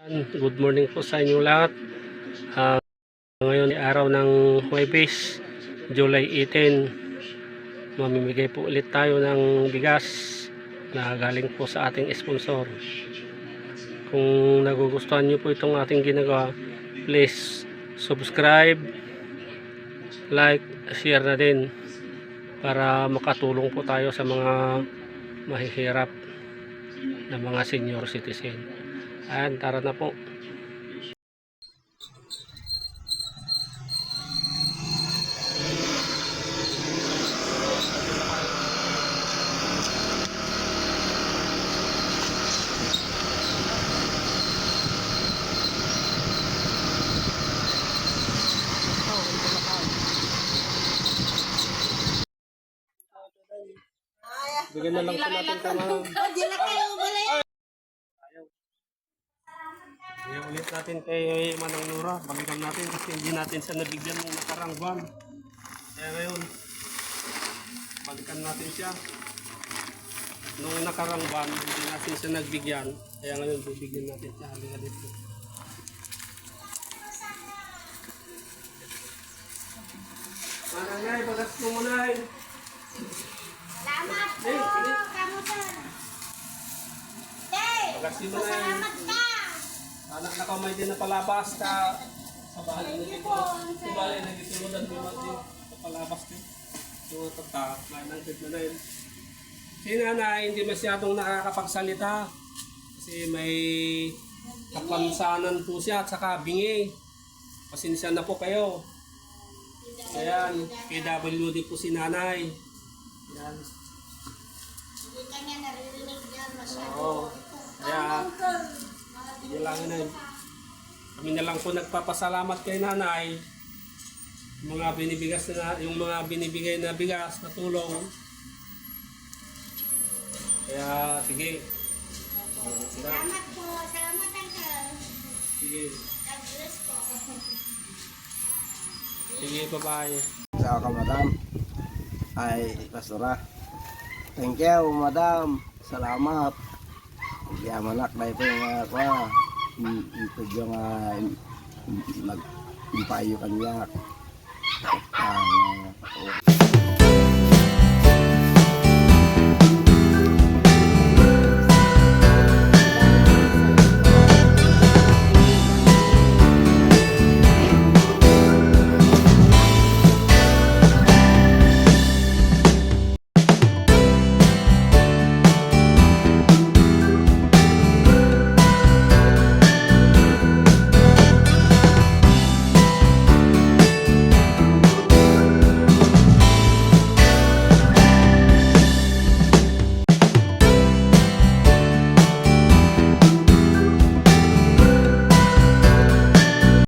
Good morning po sa inyo lahat. Ah, ngayon ay araw ng Huwebes, July 18. Mamimigay po ulit tayo ng bigas na galing po sa ating sponsor. Kung nagugustuhan niyo po itong ating ginagawa, please subscribe, like, share na din para makatulong po tayo sa mga mahihirap na mga senior citizen. Ayan, tara na po. Bigyan na lang po natin ito mga ulit natin kay Manang Nura. Balikan natin kasi hindi natin siya nabigyan ng nakarang buwan. Kaya ngayon, balikan natin siya. Nung nakarang buwan, hindi natin siya nagbigyan. Kaya ngayon, bibigyan natin siya. Halika dito. Manangay, bagas mo muna eh. Salamat po. Hey. Kamusta? Hey, Bagas mo na eh. salamat ka. Anak na kamay din na palabas ka sa bahay na dito. Sa bahay na dito mo din sa palabas din. So tata, may nang na rin. Si nanay hindi masyadong nakakapagsalita kasi may kapansanan po siya at saka bingi. Pasensya na po kayo. Ayan, PWD po si nanay. Ayan. Na Kami na lang po nagpapasalamat kay nanay. Mga binibigas na, yung mga binibigay na bigas na tulong. Kaya, sige. Salamat po. Salamat uncle. sige. God bless po. Sige, bye-bye. sa ka madam ay pastora thank you madam salamat ya manak dahil po yung uh, kwa ito yung uh, nag impayo kanya ang uh,